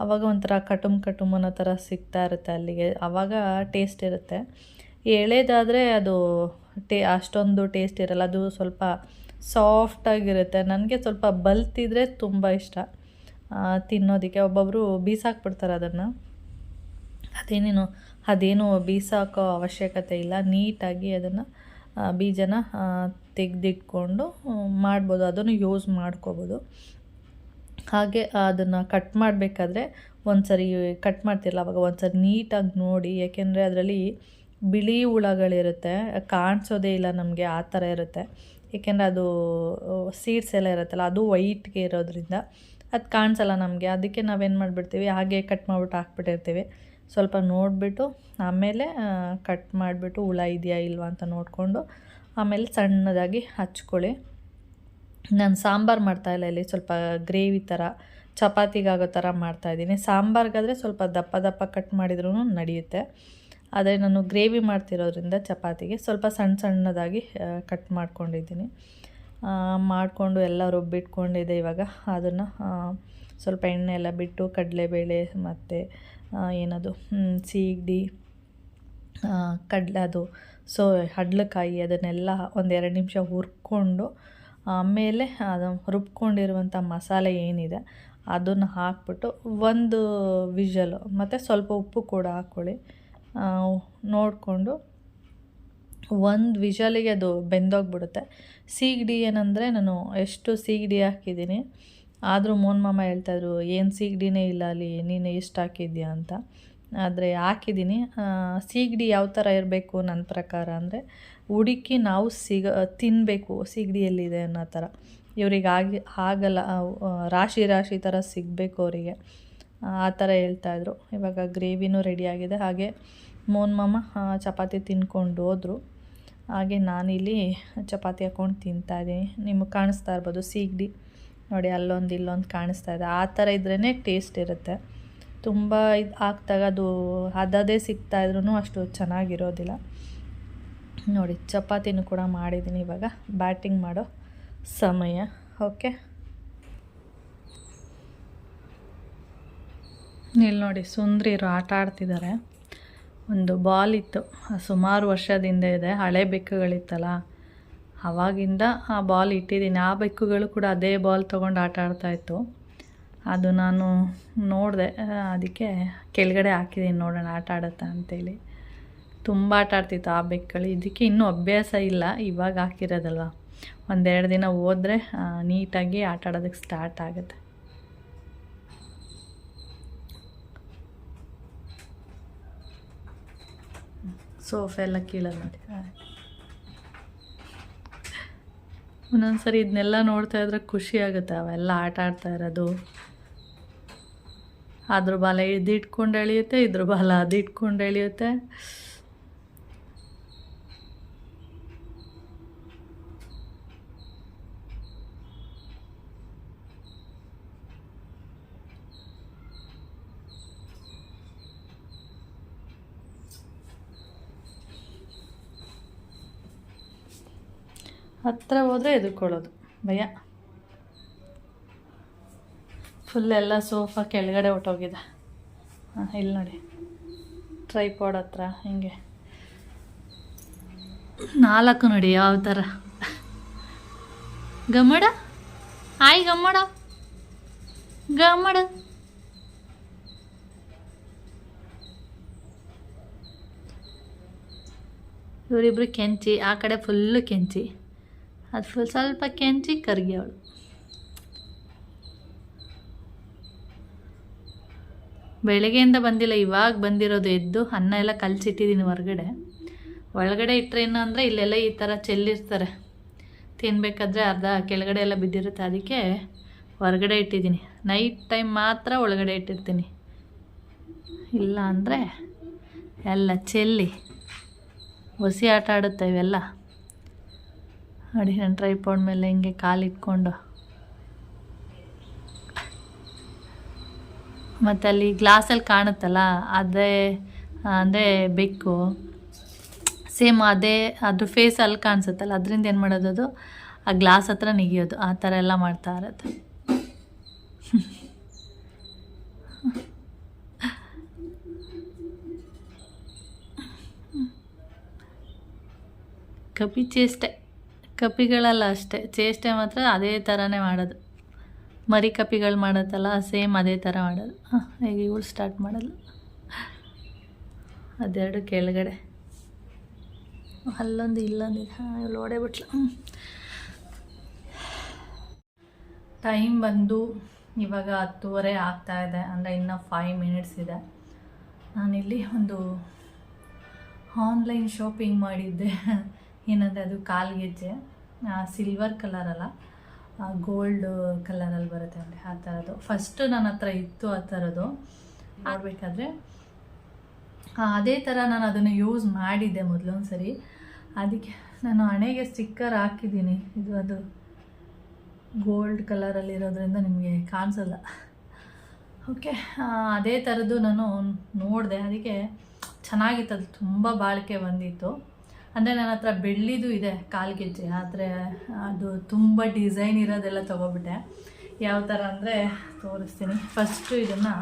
ಆವಾಗ ಒಂಥರ ಕಟುಮ್ ಕಟುಮ್ ಅನ್ನೋ ಥರ ಸಿಗ್ತಾ ಇರುತ್ತೆ ಅಲ್ಲಿಗೆ. ಆವಾಗ ಟೇಸ್ಟ್ ಇರುತ್ತೆ. ಎಳೆದಾದರೆ ಅದು ಟೇ, ಅಷ್ಟೊಂದು ಟೇಸ್ಟ್ ಇರಲ್ಲ. ಅದು ಸ್ವಲ್ಪ ಸಾಫ್ಟಾಗಿರುತ್ತೆ ನನಗೆ ಸ್ವಲ್ಪ ಬಲ್ತಿದ್ರೆ ತುಂಬ ಇಷ್ಟ. ತಿನ್ನೋದಕ್ಕೆ. ಒಬ್ಬೊಬ್ಬರು ಬೀಸಾಕ್ಬಿಡ್ತಾರೆ ಅದನ್ನು. ಅದೇನೇನು, ಅದೇನು ಬೀಸಾಕೋ ಅವಶ್ಯಕತೆ ಇಲ್ಲ. ನೀಟಾಗಿ ಅದನ್ನು ಬೀಜನ ತೆಗೆದಿಟ್ಕೊಂಡು ಮಾಡ್ಬೋದು. ಅದನ್ನು ಯೂಸ್ ಮಾಡ್ಕೋಬೋದು. ಹಾಗೆ ಅದನ್ನು ಕಟ್ ಮಾಡಬೇಕಾದ್ರೆ ಒಂದು ಸರಿ ಕಟ್ ಮಾಡ್ತಿರಲ್ಲ, ಅವಾಗ ಒಂದು ಸರಿ ನೀಟಾಗಿ ನೋಡಿ. ಯಾಕೆಂದರೆ ಅದರಲ್ಲಿ ಬಿಳಿ ಹುಳಗಳಿರುತ್ತೆ, ಕಾಣಿಸೋದೇ ಇಲ್ಲ ನಮಗೆ ಆ ಥರ ಇರುತ್ತೆ. ಏಕೆಂದರೆ ಅದು ಸೀಡ್ಸ್ ಎಲ್ಲ ಇರುತ್ತಲ್ಲ, ಅದು ವೈಟ್ಗೆ ಇರೋದ್ರಿಂದ ಅದು ಕಾಣಿಸಲ್ಲ ನಮಗೆ. ಅದಕ್ಕೆ ನಾವೇನು ಮಾಡಿಬಿಡ್ತೀವಿ, ಹಾಗೆ ಕಟ್ ಮಾಡಿಬಿಟ್ಟು ಹಾಕ್ಬಿಟ್ಟಿರ್ತೀವಿ. ಸ್ವಲ್ಪ ನೋಡಿಬಿಟ್ಟು, ಆಮೇಲೆ ಕಟ್ ಮಾಡಿಬಿಟ್ಟು ಹುಳ ಇದೆಯಾ ಇಲ್ವಾ ಅಂತ ನೋಡಿಕೊಂಡು ಆಮೇಲೆ ಸಣ್ಣದಾಗಿ ಹಚ್ಕೊಳ್ಳಿ. ನಾನು ಸಾಂಬಾರು ಮಾಡ್ತಾಯಿಲ್ಲ ಇಲ್ಲಿ ಸ್ವಲ್ಪ ಗ್ರೇವಿ ಥರ, ಚಪಾತಿಗಾಗೋ ಥರ ಮಾಡ್ತಾಯಿದ್ದೀನಿ ಸಾಂಬಾರ್ಗಾದರೆ ಸ್ವಲ್ಪ ದಪ್ಪ ದಪ್ಪ ಕಟ್ ಮಾಡಿದ್ರೂ ನಡೆಯುತ್ತೆ. ಆದರೆ ನಾನು ಗ್ರೇವಿ ಮಾಡ್ತಿರೋದ್ರಿಂದ ಚಪಾತಿಗೆ ಸ್ವಲ್ಪ ಸಣ್ಣ ಸಣ್ಣದಾಗಿ ಕಟ್ ಮಾಡ್ಕೊಂಡಿದ್ದೀನಿ. ಮಾಡಿಕೊಂಡು ಎಲ್ಲ ರುಬ್ಬಿಟ್ಕೊಂಡಿದೆ ಇವಾಗ. ಅದನ್ನು ಸ್ವಲ್ಪ ಎಣ್ಣೆ ಎಲ್ಲ ಬಿಟ್ಟು ಕಡಲೆಬೇಳೆ ಮತ್ತು ಏನದು ಸೀಗಡಿ ಕಡಲೆ, ಅದು ಸೊ, ಹಡ್ಲಕಾಯಿ ಅದನ್ನೆಲ್ಲ ಒಂದೆರಡು ನಿಮಿಷ ಹುರ್ಕೊಂಡು ಆಮೇಲೆ ಅದು ರುಬ್ಕೊಂಡಿರುವಂಥ ಮಸಾಲೆ ಏನಿದೆ, ಅದನ್ನು ಹಾಕ್ಬಿಟ್ಟು ಒಂದು ವಿಷಲು ಮತ್ತು ಸ್ವಲ್ಪ ಉಪ್ಪು ಕೂಡ ಹಾಕ್ಕೊಳ್ಳಿ. ನೋಡಿಕೊಂಡು ಒಂದು ವಿಷಲಿಗೆ ಅದು ಬೆಂದೋಗ್ಬಿಡುತ್ತೆ. ಸೀಗಡಿ ಏನಂದರೆ ನಾನು ಎಷ್ಟು ಸೀಗಡಿ ಹಾಕಿದ್ದೀನಿ, ಆದರೂ ಮೋನ್ ಮಾಮ ಹೇಳ್ತಾಯಿದ್ರು ಏನು ಸೀಗಡಿನೇ ಇಲ್ಲ ಅಲ್ಲಿ, ನೀನು ಎಷ್ಟು ಹಾಕಿದ್ಯಾ ಅಂತ. ಆದರೆ ಹಾಕಿದ್ದೀನಿ. ಸೀಗಡಿ ಯಾವ ಥರ ಇರಬೇಕು ನನ್ನ ಪ್ರಕಾರ ಅಂದರೆ ಹುಡುಕಿ ನಾವು ಸಿಗ ತಿನ್ನಬೇಕು ಸಿಗಡಿಯಲ್ಲಿದೆ ಅನ್ನೋ ಥರ. ಇವ್ರಿಗೆ ಆಗಿ, ಆಗಲ್ಲ ರಾಶಿ ರಾಶಿ ಥರ ಸಿಗಬೇಕು ಅವರಿಗೆ. ಆ ಥರ ಹೇಳ್ತಾಯಿದ್ರು ಇವಾಗ ಗ್ರೇವಿನೂ ರೆಡಿಯಾಗಿದೆ ಹಾಗೆ ಮೋನ್ ಮಾಮ ಚಪಾತಿ ತಿನ್ಕೊಂಡು ಹೋದರು. ಹಾಗೆ ನಾನಿಲ್ಲಿ ಚಪಾತಿ ಹಾಕ್ಕೊಂಡು ತಿಂತಾಯಿದ್ದೀನಿ ನಿಮಗೆ ಕಾಣಿಸ್ತಾ ಇರ್ಬೋದು ಸೀಗಡಿ. ನೋಡಿ, ಅಲ್ಲೊಂದು ಇಲ್ಲೊಂದು ಕಾಣಿಸ್ತಾ ಇದೆ. ಆ ಥರ ಇದ್ರೇ ಟೇಸ್ಟ್ ಇರುತ್ತೆ. ತುಂಬ ಇದು ಹಾಕ್ದಾಗ ಅದು ಅದದೇ ಸಿಗ್ತಾ ಇದ್ರೂ ಅಷ್ಟು ಚೆನ್ನಾಗಿರೋದಿಲ್ಲ. ನೋಡಿ, ಚಪಾತಿನೂ ಕೂಡ ಮಾಡಿದ್ದೀನಿ ಇವಾಗ. ಬ್ಯಾಟಿಂಗ್ ಮಾಡೋ ಸಮಯ. ಓಕೆ? ಇಲ್ಲಿ ನೋಡಿ ಸುಂದ್ರಿರು ಆಟ ಆಡ್ತಿದ್ದಾರೆ. ಒಂದು ಬಾಲ್ ಇತ್ತು. ಸುಮಾರು ವರ್ಷದಿಂದ ಇದೆ. ಹಳೆ ಬೆಕ್ಕುಗಳಿತ್ತಲ್ಲ. ಆವಾಗಿಂದ ಆ ಬಾಲ್ ಇಟ್ಟಿದ್ದೀನಿ. ಆ ಬೆಕ್ಕುಗಳು ಕೂಡ ಅದೇ ಬಾಲ್ ತೊಗೊಂಡು ಆಟ ಆಡ್ತಾಯಿತ್ತು ಅದು ನಾನು ನೋಡಿದೆ. ಅದಕ್ಕೆ ಕೆಳಗಡೆ ಹಾಕಿದ್ದೀನಿ ನೋಡೋಣ, ಆಟ ಆಡುತ್ತಾ ಅಂತೇಳಿ. ತುಂಬ ಆಟ ಆಡ್ತಿತ್ತು ಆ ಬೆಕ್ಕಳು ಇದಕ್ಕೆ ಇನ್ನೂ ಅಭ್ಯಾಸ ಇಲ್ಲ, ಇವಾಗ ಹಾಕಿರೋದಲ್ವ? ಒಂದೆರಡು ದಿನ ಹೋದರೆ ನೀಟಾಗಿ ಆಟ ಆಡೋದಕ್ಕೆ ಸ್ಟಾರ್ಟ್ ಆಗುತ್ತೆ. ಸೋಫಾ ಎಲ್ಲ ಕೀಳಲ್ಲ ನೋಡಿ. ಒಂದೊಂದ್ಸರಿ ಇದನ್ನೆಲ್ಲ ನೋಡ್ತಾ ಇದ್ರೆ ಖುಷಿ ಆಗುತ್ತೆ, ಅವೆಲ್ಲ ಆಟ ಆಡ್ತಾ ಇರೋದು. ಅದ್ರ ಬಾಲ ಇದು ಇಟ್ಕೊಂಡು ಎಳೆಯುತ್ತೆ, ಇದ್ರ ಬಾಲ ಅದು ಇಟ್ಕೊಂಡು ಎಳೆಯುತ್ತೆ. ಹತ್ರ ಹೋದರೆ ಎದುರ್ಕೊಳ್ಳೋದು, ಭಯ. ಫುಲ್ ಎಲ್ಲ ಸೋಫಾ ಕೆಳಗಡೆ ಹೊಟ್ಟೋಗಿದೆ ಹಾಂ, ಇಲ್ಲಿ ನೋಡಿ. ಟ್ರೈಪಾಡ್ ಹತ್ರ, ಹಿಂಗೆ. ನಾಲ್ಕು ನೋಡಿ ಯಾವ ಥರ ಗಮ್ಮಡ? ಆಯ್, ಗಮ್ಮಡ. ಗಮ್ಮಡ. ಇವರಿಬ್ರು ಕೆಂಚಿ, ಆ ಕಡೆ ಫುಲ್ಲು ಕೆಂಚಿ. ಅದು ಫುಲ್ ಸ್ವಲ್ಪ ಕೆಂಚಿ ಕರ್ಗಿ ಅವಳು. ಬೆಳಗ್ಗೆಯಿಂದ ಬಂದಿಲ್ಲ, ಇವಾಗ ಬಂದಿರೋದು ಎದ್ದು ಅನ್ನ ಎಲ್ಲ ಕಲಸಿಟ್ಟಿದ್ದೀನಿ ಹೊರಗಡೆ. ಒಳಗಡೆ ಇಟ್ಟರೆ ಏನು ಅಂದರೆ ಇಲ್ಲೆಲ್ಲ ಈ ಥರ ಚೆಲ್ಲಿರ್ತಾರೆ. ತಿನ್ಬೇಕಾದ್ರೆ ಅರ್ಧ ಕೆಳಗಡೆ ಎಲ್ಲ ಬಿದ್ದಿರುತ್ತೆ, ಅದಕ್ಕೆ ಹೊರಗಡೆ ಇಟ್ಟಿದ್ದೀನಿ. ನೈಟ್ ಟೈಮ್ ಮಾತ್ರ ಒಳಗಡೆ ಇಟ್ಟಿರ್ತೀನಿ. ಇಲ್ಲ ಅಂದರೆ ಎಲ್ಲ ಚೆಲ್ಲಿ, ಹೊಸಿ ಆಟ ಆಡುತ್ತೆ ಇವೆಲ್ಲ. ನೋಡಿ ನಾನು ಟ್ರೈಪೋಡ್ ಮೇಲೆ ಹಿಂಗೆ ಕಾಲಿಟ್ಕೊಂಡು. ಮತ್ತು ಅಲ್ಲಿ ಗ್ಲಾಸಲ್ಲಿ ಕಾಣುತ್ತಲ್ಲ, ಅದೇ, ಅಂದರೆ ಬೆಕ್ಕು. ಸೇಮ್ ಅದೇ ಅದ್ರ ಫೇಸ್ ಅಲ್ಲಿ ಕಾಣಿಸುತ್ತಲ್ಲ, ಅದರಿಂದ ಏನು ಮಾಡೋದು ಅದು? ಆ ಗ್ಲಾಸ್ ಹತ್ರ ನೆಗಿಯೋದು, ಆ ಥರ ಎಲ್ಲ ಮಾಡ್ತಾ ಇರೋದು. ಕಪಿ ಚೇಷ್ಟೆ ಕಪಿಗಳೆಲ್ಲ ಅಷ್ಟೇ, ಚೇಷ್ಟೆ ಮಾತ್ರ ಅದೇ ಥರನೇ ಮಾಡೋದು. ಮರಿ ಕಪಿಗಳು ಮಾಡುತ್ತಲ್ಲ, ಸೇಮ್ ಅದೇ ಥರ ಮಾಡೋದು. ಈಗ ಇವಳು ಸ್ಟಾರ್ಟ್ ಮಾಡೋದು ಅದೆರಡು ಕೆಳಗಡೆ. ಅಲ್ಲೊಂದು ಇಲ್ಲೊಂದು ಹಾಂ, ಇವಳು ಓಡೇ ಬಿಟ್ಲು ಟೈಮ್ ಬಂದು ಇವಾಗ ಹತ್ತುವರೆ ಆಗ್ತಾ ಇದೆ. ಅಂದರೆ ಇನ್ನೂ ಫೈವ್ ಮಿನಿಟ್ಸ್ ಇದೆ. ನಾನಿಲ್ಲಿ ಒಂದು ಆನ್ಲೈನ್ ಶಾಪಿಂಗ್ ಮಾಡಿದ್ದೆ. ಏನಂದರೆ ಅದು ಕಾಲ್ಗೆಜ್ಜೆ. ಸಿಲ್ವರ್ ಕಲರ್ ಅಲ್ಲ. ಗೋಲ್ಡ್ ಕಲರಲ್ಲಿ ಬರುತ್ತೆ ಅಂದರೆ ಆ ಥರದ್ದು ಫಸ್ಟು ನನ್ನ ಹತ್ರ ಇತ್ತು ಆ ಥರದ್ದು ನೋಡಬೇಕಾದ್ರೆ ಅದೇ ಥರ ನಾನು ಅದನ್ನು ಯೂಸ್ ಮಾಡಿದ್ದೆ ಮೊದಲೊಂದು ಸರಿ ಅದಕ್ಕೆ ನಾನು ಹಣೆಗೆ ಸ್ಟಿಕ್ಕರ್ ಹಾಕಿದ್ದೀನಿ. ಇದು ಅದು ಗೋಲ್ಡ್ ಕಲರಲ್ಲಿರೋದ್ರಿಂದ ನಿಮಗೆ ಕಾಣಿಸಲ್ಲ. ಓಕೆ ಅದೇ ಥರದ್ದು ನಾನು ನೋಡಿದೆ. ಅದಕ್ಕೆ ಚೆನ್ನಾಗಿತ್ತು, ಅದು ತುಂಬ ಬಾಳಿಕೆ ಬಂದಿತ್ತು. ಅಂದರೆ ನನ್ನ ಹತ್ರ ಬೆಳ್ಳಿದು ಇದೆ, ಕಾಲು ಗೆಜ್ಜೆ. ಆದರೆ ಅದು ತುಂಬ ಡಿಸೈನ್ ಇರೋದೆಲ್ಲ ತೊಗೊಬಿಟ್ಟೆ. ಯಾವ ಥರ ಅಂದರೆ ತೋರಿಸ್ತೀನಿ. ಫಸ್ಟು ಇದನ್ನು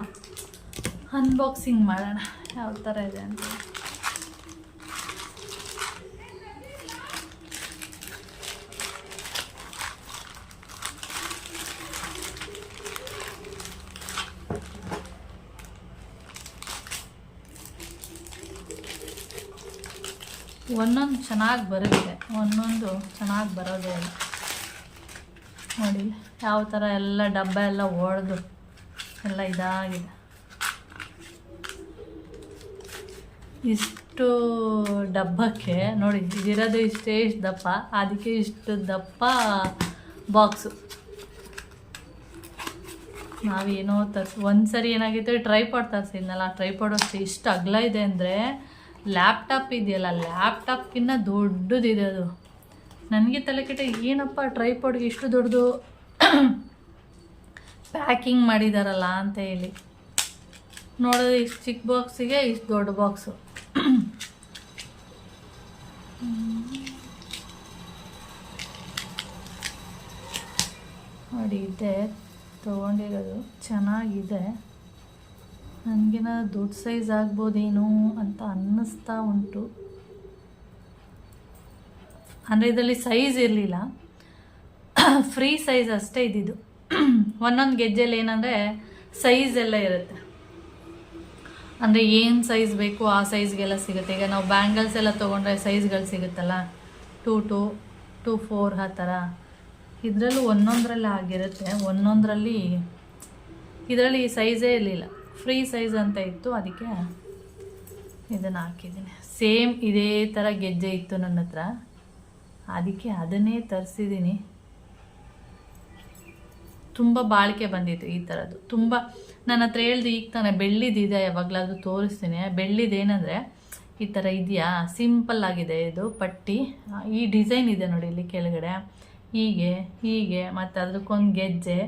ಅನ್ಬಾಕ್ಸಿಂಗ್ ಮಾಡೋಣ. ಯಾವ ಥರ ಇದೆ ಅಂತ. ಒಂದೊಂದು ಚೆನ್ನಾಗಿ ಬರುತ್ತೆ. ಒಂದೊಂದು ಚೆನ್ನಾಗಿ ಬರೋದೇ ಇಲ್ಲ. ನೋಡಿ, ಯಾವ ಥರ ಎಲ್ಲ ಡಬ್ಬ ಎಲ್ಲ ಒಡೆದು ಎಲ್ಲ ಇದಾಗಿದೆ. ಇಷ್ಟು ಡಬ್ಬಕ್ಕೆ ನೋಡಿ, ಇದಿರೋದು ಇಷ್ಟೇ ಇಷ್ಟು ದಪ್ಪ. ಅದಕ್ಕೆ ಇಷ್ಟು ದಪ್ಪ ಬಾಕ್ಸು. ನಾವೇನೋ ತರ್ಸ್ ಒಂದು ಸರಿ ಏನಾಗಿತ್ತು, ಟ್ರೈಪಾಡ್ ತರಿಸಿದ್ನಲ್ಲ ಟ್ರೈಪಾಡ್ ಅಷ್ಟು ಇಷ್ಟು ಅಗಲ ಇದೆ ಅಂದರೆ ಲ್ಯಾಪ್ಟಾಪ್ ಇದೆಯಲ್ಲ ಲ್ಯಾಪ್ಟಾಪ್ಗಿನ್ನ ದೊಡ್ಡದಿದೆ ಅದು. ನನಗೆ ತಲೆ ಕೆಟ್ಟ, ಏನಪ್ಪ ಟ್ರೈಪಾಡ್ಗೆ ಇಷ್ಟು ದೊಡ್ಡದು ಪ್ಯಾಕಿಂಗ್ ಮಾಡಿದಾರಲ್ಲ ಅಂತ ಹೇಳಿ. ನೋಡೋದು ಇಷ್ಟು ಚಿಕ್ಕ ಬಾಕ್ಸಿಗೆ ಇಷ್ಟು ದೊಡ್ಡ ಬಾಕ್ಸು ನೋಡಿ, ಇದೆ, ತೊಗೊಂಡಿರೋದು ಚೆನ್ನಾಗಿದೆ. ನನಗೇನ ದೊಡ್ಡ ಸೈಜ್ ಆಗ್ಬೋದೇನೋ ಅಂತ ಅನ್ನಿಸ್ತಾ ಉಂಟು. ಅಂದರೆ ಇದರಲ್ಲಿ ಸೈಜ್ ಇರಲಿಲ್ಲ. ಫ್ರೀ ಸೈಜ್ ಅಷ್ಟೇ ಇದ್ದಿದ್ದು. ಒಂದೊಂದು ಗೆಜ್ಜೆಯಲ್ಲಿ ಏನಂದರೆ ಸೈಜ್ ಎಲ್ಲ ಇರುತ್ತೆ. ಅಂದರೆ ಏನು ಸೈಜ್ ಬೇಕು ಆ ಸೈಜ್ಗೆಲ್ಲ ಸಿಗುತ್ತೆ. ಈಗ ನಾವು ಬ್ಯಾಂಗಲ್ಸ್ ಎಲ್ಲ ತೊಗೊಂಡ್ರೆ ಸೈಜ್ಗಳು ಸಿಗುತ್ತಲ್ಲ? ಟೂ ಟು, ಟೂ ಫೋರ್ ಆ ಥರ. ಇದರಲ್ಲೂ ಒಂದೊಂದರಲ್ಲಿ ಆಗಿರುತ್ತೆ. ಒಂದೊಂದರಲ್ಲಿ ಇದರಲ್ಲಿ ಸೈಜೇ ಇರಲಿಲ್ಲ. ಫ್ರೀ ಸೈಜ್ ಅಂತ ಇತ್ತು, ಅದಕ್ಕೆ ಇದನ್ನು ಹಾಕಿದ್ದೀನಿ. ಸೇಮ್ ಇದೇ ಥರ ಗೆಜ್ಜೆ ಇತ್ತು ನನ್ನ ಹತ್ರ. ಅದಕ್ಕೆ ಅದನ್ನೇ ತರಿಸಿದ್ದೀನಿ. ತುಂಬ ಬಾಳಿಕೆ ಬಂದಿತ್ತು ಈ ಥರದ್ದು ತುಂಬ ನನ್ನ ಹತ್ರ ಹೇಳ್ದು, ಈಗ ತಾನೇ ಬೆಳ್ಳಿದಿದೆ, ಯಾವಾಗಲಾದ್ರೂ ತೋರಿಸ್ತೀನಿ. ಬೆಳ್ಳಿದೇನೆಂದರೆ ಈ ಥರ ಇದೆಯಾ? ಸಿಂಪಲ್ ಆಗಿದೆ ಇದು, ಪಟ್ಟಿ. ಈ ಡಿಸೈನ್ ಇದೆ ನೋಡಿ ಇಲ್ಲಿ ಕೆಳಗಡೆ. ಹೀಗೆ ಹೀಗೆ, ಮತ್ತು ಅದಕ್ಕೊಂದು ಗೆಜ್ಜೆ.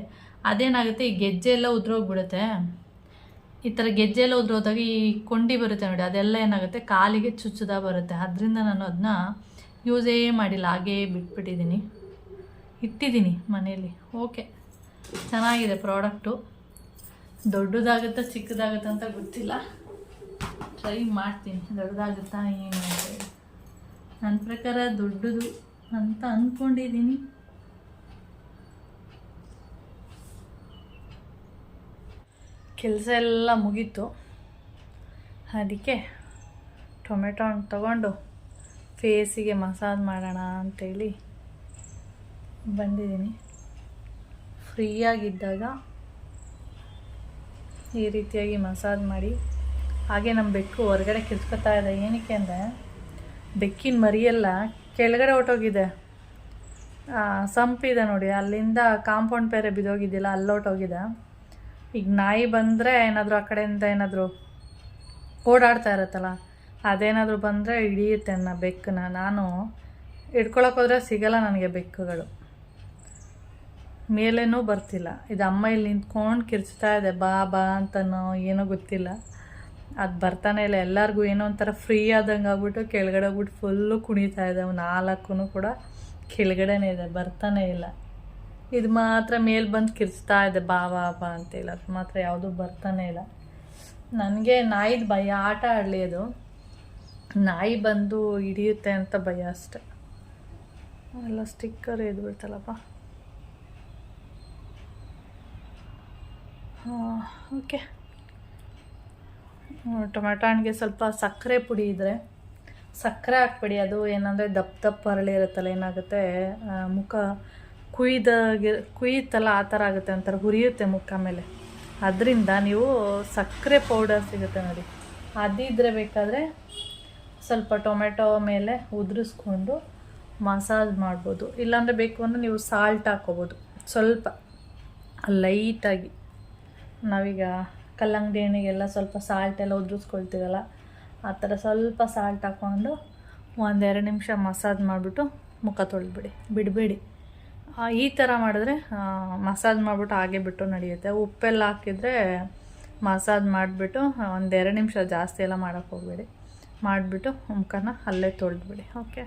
ಅದೇನಾಗುತ್ತೆ, ಈ ಗೆಜ್ಜೆ ಎಲ್ಲ ಉದ್ರೋಗ್ಬಿಡುತ್ತೆ. ಈ ಥರ ಗೆಜ್ಜೆಯಲ್ಲಿ ಹೋದ್ರೆ ಹೋದಾಗ ಈ ಕೊಂಡಿ ಬರುತ್ತೆ ನೋಡಿ, ಅದೆಲ್ಲ ಏನಾಗುತ್ತೆ? ಕಾಲಿಗೆ ಚುಚ್ಚದ ಬರುತ್ತೆ. ಅದರಿಂದ ನಾನು ಅದನ್ನ ಯೂಸೇ ಮಾಡಿಲ್ಲ, ಹಾಗೇ ಬಿಟ್ಬಿಟ್ಟಿದ್ದೀನಿ. ಇಟ್ಟಿದ್ದೀನಿ ಮನೇಲಿ ಓಕೆ ಚೆನ್ನಾಗಿದೆ ಪ್ರಾಡಕ್ಟು ದೊಡ್ಡದಾಗುತ್ತಾ ಚಿಕ್ಕದಾಗುತ್ತಾ ಅಂತ ಗೊತ್ತಿಲ್ಲ. ಟ್ರೈ ಮಾಡ್ತೀನಿ. ದೊಡ್ಡದಾಗುತ್ತಾ ಏನು ನನ್ನ ಪ್ರಕಾರ ದೊಡ್ಡದು ಅಂತ ಅಂದ್ಕೊಂಡಿದ್ದೀನಿ ಕೆಲಸ ಎಲ್ಲ ಮುಗೀತು. ಅದಕ್ಕೆ ಟೊಮೆಟೊ ಹಣ್ಣು ತಗೊಂಡು ಫೇಸಿಗೆ ಮಸಾಜ್ ಮಾಡೋಣ ಅಂತೇಳಿ ಬಂದಿದ್ದೀನಿ. ಫ್ರೀಯಾಗಿದ್ದಾಗ ಈ ರೀತಿಯಾಗಿ ಮಸಾಜ್ ಮಾಡಿ. ಹಾಗೆ ನಮ್ಮ ಬೆಕ್ಕು ಹೊರಗಡೆ ಕಿರ್ಚ್ಕೊತಾ ಇದೆ. ಏನಕ್ಕೆ ಅಂದರೆ ಬೆಕ್ಕಿನ ಮರಿಯೆಲ್ಲ ಕೆಳಗಡೆ ಹೊಟ್ಟೋಗಿದೆ ಸಂಪಿದೆ ನೋಡಿ. ಅಲ್ಲಿಂದ ಕಾಂಪೌಂಡ್ ಬೇರೆ ಬಿದ್ದೋಗಿದ್ದಿಲ್ಲ ಅಲ್ಲೋಟೋಗಿದೆ ಈಗ ನಾಯಿ ಬಂದರೆ ಏನಾದರೂ ಆ ಕಡೆಯಿಂದ ಏನಾದರೂ ಓಡಾಡ್ತಾ ಇರುತ್ತಲ್ಲ, ಅದೇನಾದರೂ ಬಂದರೆ ಹಿಡಿಯುತ್ತೆ ನನ್ನ ಬೆಕ್ಕನ್ನ ನಾನು ಹೋದರೆ ಸಿಗಲ್ಲ ನನಗೆ ಬೆಕ್ಕುಗಳು. ಮೇಲೇನೂ ಬರ್ತಿಲ್ಲ. ಇದು ಅಮ್ಮ ಇಲ್ಲಿ ನಿಂತ್ಕೊಂಡು ಕಿರ್ಚ್ತಾ ಇದೆ, ಬಾ ಬಾ ಅಂತನೋ ಏನೋ ಗೊತ್ತಿಲ್ಲ. ಅದು ಬರ್ತಾನೆ ಇಲ್ಲ. ಎಲ್ಲರಿಗೂ ಏನೋ ಒಂಥರ ಫ್ರೀ ಆದಂಗೆ ಆಗ್ಬಿಟ್ಟು ಕೆಳಗಡೆ ಹೋಗ್ಬಿಟ್ಟು ಫುಲ್ಲು ಕುಣಿತಾ ಇದೆ. ನಾಲ್ಕು ಕೂಡ ಕೆಳಗಡೆನೇ ಇದೆ, ಬರ್ತಾನೆ ಇಲ್ಲ. ಇದು ಮಾತ್ರ ಮೇಲೆ ಬಂದು ಕಿರ್ಚ್ತಾ ಇದೆ, ಬಾ ಬಾ ಬಾ ಅಂತೇಳಿ ಅದು ಮಾತ್ರ ಯಾವುದೂ ಬರ್ತಾನೆ ಇಲ್ಲ. ನನಗೆ ನಾಯಿದು ಭಯ, ಆಟ ಆಡಲಿ ಅದು. ನಾಯಿ ಬಂದು ಹಿಡಿಯುತ್ತೆ ಅಂತ ಭಯ ಅಷ್ಟೆ. ಎಲ್ಲ ಸ್ಟಿಕ್ಕರ್ ಎದ್ಬಿಡ್ತಲ್ಲಪ್ಪ. ಬಿಡ್ತಲ್ಲಪ್ಪ ಓಕೆ. ಟೊಮೆಟೊ ಹಣ್ಣಿಗೆ ಸ್ವಲ್ಪ ಸಕ್ಕರೆ ಪುಡಿ ಇದ್ದರೆ ಸಕ್ಕರೆ ಹಾಕ್ಬಿಡಿ. ಅದು ಏನಂದರೆ ದಪ್ಪ ದಪ್ಪ ಹರಳಿರುತ್ತಲ್ಲ ಏನಾಗುತ್ತೆ ಮುಖ ಕುಯ್ದಾಗೆ ಕುಯ್ಯುತ್ತಲ್ಲ ಆ ಥರ ಆಗುತ್ತೆ ಒಂಥರ ಹುರಿಯುತ್ತೆ ಮುಖ ಮೇಲೆ. ಅದರಿಂದ ನೀವು ಸಕ್ಕರೆ ಪೌಡರ್ ಸಿಗುತ್ತೆ ನೋಡಿ. ಅದಿದ್ರೆ ಬೇಕಾದರೆ ಸ್ವಲ್ಪ ಟೊಮೆಟೊ ಮೇಲೆ ಉದುರಿಸ್ಕೊಂಡು ಮಸಾಜ್ ಮಾಡ್ಬೋದು. ಇಲ್ಲಾಂದರೆ ಬೇಕು ಅಂದರೆ ನೀವು ಸಾಲ್ಟ್ ಹಾಕ್ಕೋಬೋದು. ಸ್ವಲ್ಪ ಲೈಟಾಗಿ ನಾವೀಗ ಕಲ್ಲಂಗಡಿ ಹಣ್ಣಿಗೆಲ್ಲ ಸ್ವಲ್ಪ ಸಾಲ್ಟ್ ಎಲ್ಲ ಉದುರಿಸ್ಕೊಳ್ತೀವಲ್ಲ, ಆ ಥರ ಸ್ವಲ್ಪ ಸಾಲ್ಟ್ ಹಾಕ್ಕೊಂಡು ಒಂದೆರಡು ನಿಮಿಷ ಮಸಾಜ್ ಮಾಡಿಬಿಟ್ಟು ಮುಖ ತೊಳೆದ್ಬಿಡಿ. ಬಿಡಬೇಡಿ. ಈ ಥರ ಮಾಡಿದ್ರೆ ಮಸಾಜ್ ಮಾಡಿಬಿಟ್ಟು ಹಾಗೆ ಬಿಟ್ಟು ನಡೆಯುತ್ತೆ. ಉಪ್ಪೆಲ್ಲ ಹಾಕಿದರೆ ಮಸಾಜ್ ಮಾಡಿಬಿಟ್ಟು ಒಂದು ಎರಡು ನಿಮಿಷ ಜಾಸ್ತಿ ಎಲ್ಲ ಮಾಡೋಕ್ಕೆ ಹೋಗಬೇಡಿ. ಮಾಡಿಬಿಟ್ಟು ಮುಖನ ಅಲ್ಲೇ ತೊಳೆದ್ಬಿಡಿ. ಓಕೆ?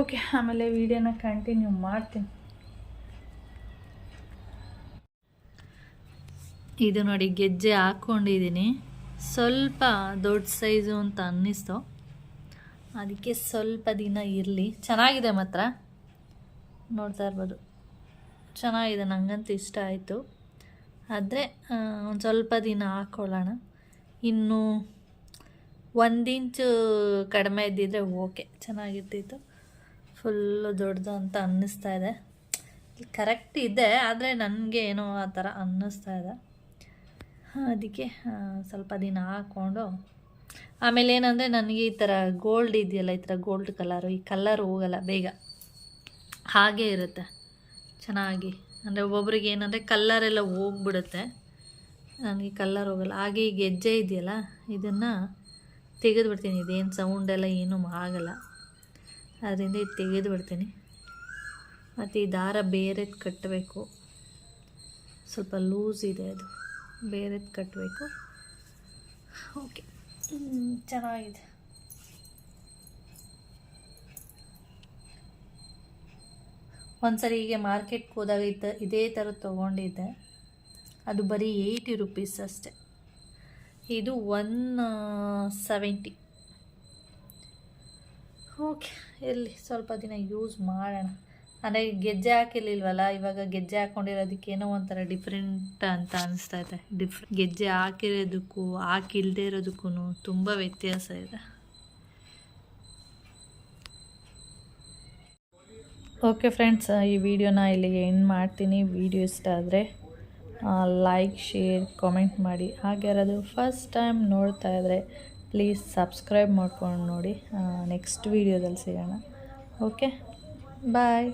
ಓಕೆ, ಆಮೇಲೆ ವೀಡಿಯೋನ ಕಂಟಿನ್ಯೂ ಮಾಡ್ತೀನಿ. ಇದು ನೋಡಿ ಗೆಜ್ಜೆ ಹಾಕ್ಕೊಂಡಿದ್ದೀನಿ ಸ್ವಲ್ಪ ದೊಡ್ಡ ಸೈಜು ಅಂತ ಅನ್ನಿಸ್ತು. ಅದಕ್ಕೆ ಸ್ವಲ್ಪ ದಿನ ಇರಲಿ. ಚೆನ್ನಾಗಿದೆ ಮಾತ್ರ. ನೋಡ್ತಾ ಇರ್ಬೋದು. ಚೆನ್ನಾಗಿದೆ ನನಗಂತೂ ಇಷ್ಟ ಆಯಿತು. ಆದರೆ ಒಂದು ಸ್ವಲ್ಪ ದಿನ ಹಾಕ್ಕೊಳ್ಳೋಣ ಇನ್ನು ಒಂದು ಇಂಚು ಕಡಿಮೆ ಇದ್ದಿದ್ರೆ ಓಕೆ, ಚೆನ್ನಾಗಿರ್ತಿತ್ತು. ಫುಲ್ಲು ದೊಡ್ಡದು ಅಂತ ಅನ್ನಿಸ್ತಾ ಇದೆ. ಕರೆಕ್ಟ್ ಇದೆ, ಆದರೆ ನನಗೆ ಏನೋ ಆ ಥರ ಅನ್ನಿಸ್ತಾ ಇದೆ. ಅದಕ್ಕೆ ಸ್ವಲ್ಪ ದಿನ ಹಾಕ್ಕೊಂಡು. ಆಮೇಲೆ ಏನಂದರೆ, ನನಗೆ ಈ ಥರ ಗೋಲ್ಡ್ ಇದೆಯಲ್ಲ, ಈ ಥರ ಗೋಲ್ಡ್ ಕಲರು ಈ ಕಲರ್ ಹೋಗಲ್ಲ ಬೇಗ. ಹಾಗೇ ಇರುತ್ತೆ. ಚೆನ್ನಾಗಿ. ಅಂದರೆ ಒಬ್ಬೊಬ್ರಿಗೆ ಏನಂದರೆ ಕಲ್ಲರೆಲ್ಲ ಹೋಗ್ಬಿಡುತ್ತೆ. ನನಗೆ ಕಲ್ಲರ್ ಹೋಗಲ್ಲ. ಹಾಗೆ ಈ ಗೆಜ್ಜೆ ಇದೆಯಲ್ಲ, ಇದನ್ನು ತೆಗೆದುಬಿಡ್ತೀನಿ. ಇದೇನು ಸೌಂಡೆಲ್ಲ ಏನೂ ಆಗಲ್ಲ. ಅದರಿಂದ ಇದು ತೆಗೆದುಬಿಡ್ತೀನಿ. ಮತ್ತು ಈ ದಾರ ಬೇರೆದು ಕಟ್ಟಬೇಕು ಸ್ವಲ್ಪ ಲೂಸ್ ಇದೆ ಅದು. ಬೇರೆದು ಕಟ್ಟಬೇಕು ಓಕೆ ಚೆನ್ನಾಗಿದೆ. ಒಂದ್ಸರಿ ಹೀಗೆ ಮಾರ್ಕೆಟ್ಗೆ ಹೋದಾಗ ಇದ್ದ, ಇದೇ ಥರ ತೊಗೊಂಡಿದ್ದೆ. ಅದು ಬರೀ ಏಯ್ಟಿ ರುಪೀಸ್ ಅಷ್ಟೆ. ಇದು ಒನ್ ಸೆವೆಂಟಿ. ಓಕೆ ಎಲ್ಲಿ ಸ್ವಲ್ಪ ದಿನ ಯೂಸ್ ಮಾಡೋಣ. ಅಂದರೆ ಗೆಜ್ಜೆ ಹಾಕಿರ್ಲಿಲ್ವಲ್ಲ, ಇವಾಗ ಗೆಜ್ಜೆ ಹಾಕ್ಕೊಂಡಿರೋದಕ್ಕೆ ಏನೋ ಒಂಥರ ಡಿಫ್ರೆಂಟ್ ಅಂತ ಅನಿಸ್ತಾ ಇದೆ. ಡಿಫ್ರೆ ಗೆಜ್ಜೆ ಹಾಕಿರೋದಕ್ಕೂ ಹಾಕಿಲ್ಲದೆ ಇರೋದಕ್ಕೂ ತುಂಬ ವ್ಯತ್ಯಾಸ ಇದೆ. ಓಕೆ ಫ್ರೆಂಡ್ಸ್ ಈ ವಿಡಿಯೋನ ಇಲ್ಲಿಗೆ ಎಂಡ್ ಮಾಡ್ತೀನಿ. ವಿಡಿಯೋ ಇಷ್ಟ ಆದರೆ ಲೈಕ್ ಶೇರ್ ಕಾಮೆಂಟ್ ಮಾಡಿ. ಹಾಗೆ ಯಾರಾದರೂ ಫಸ್ಟ್ ಟೈಮ್ ನೋಡ್ತಾ ಇದ್ದರೆ ಪ್ಲೀಸ್ ಸಬ್ಸ್ಕ್ರೈಬ್ ಮಾಡ್ಕೊಂಡು ನೋಡಿ. ನೆಕ್ಸ್ಟ್ ವೀಡಿಯೋದಲ್ಲಿ ಸಿಗೋಣ. Okay bye